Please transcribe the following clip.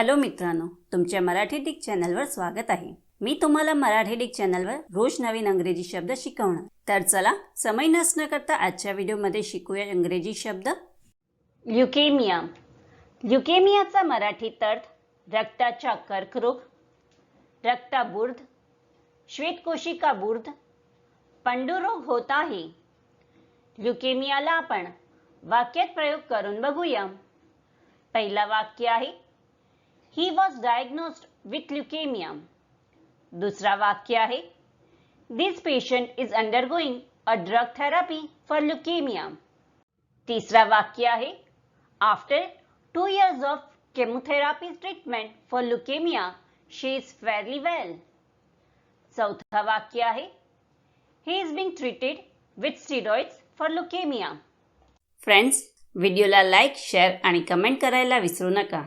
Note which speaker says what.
Speaker 1: Hello मित्रांनो तुमच्या Marathi Dick चॅनलवर स्वागत आहे. मी तुम्हाला मराठी डिक चॅनलवर रोज नवीन अंग्रेजी शब्द शिकवणार. तर चला समय नसणं करता आजच्या व्हिडिओमध्ये शिकूया इंग्रजी शब्द. ल्युकेमिया. ल्युकेमियाचा मराठी तर्थ रक्ताचा कर्करोग रक्ताबुर्द श्वेतकोशिका बुर्द पंडुरोग होत आहे. ल्युकेमियाला आपण वाक्यात प्रयोग करून बघूया. पहिला वाक्य आहे he was diagnosed with leukemia दुसरा वाक्य आहे this patient is undergoing a drug therapy for leukemia तिसरा वाक्य आहे after two years of chemotherapy treatment for leukemia she is fairly well चौथा वाक्य आहे he is being treated with steroids for leukemia friends व्हिडिओला लाईक शेअर आणि comment करायला विसरू नका.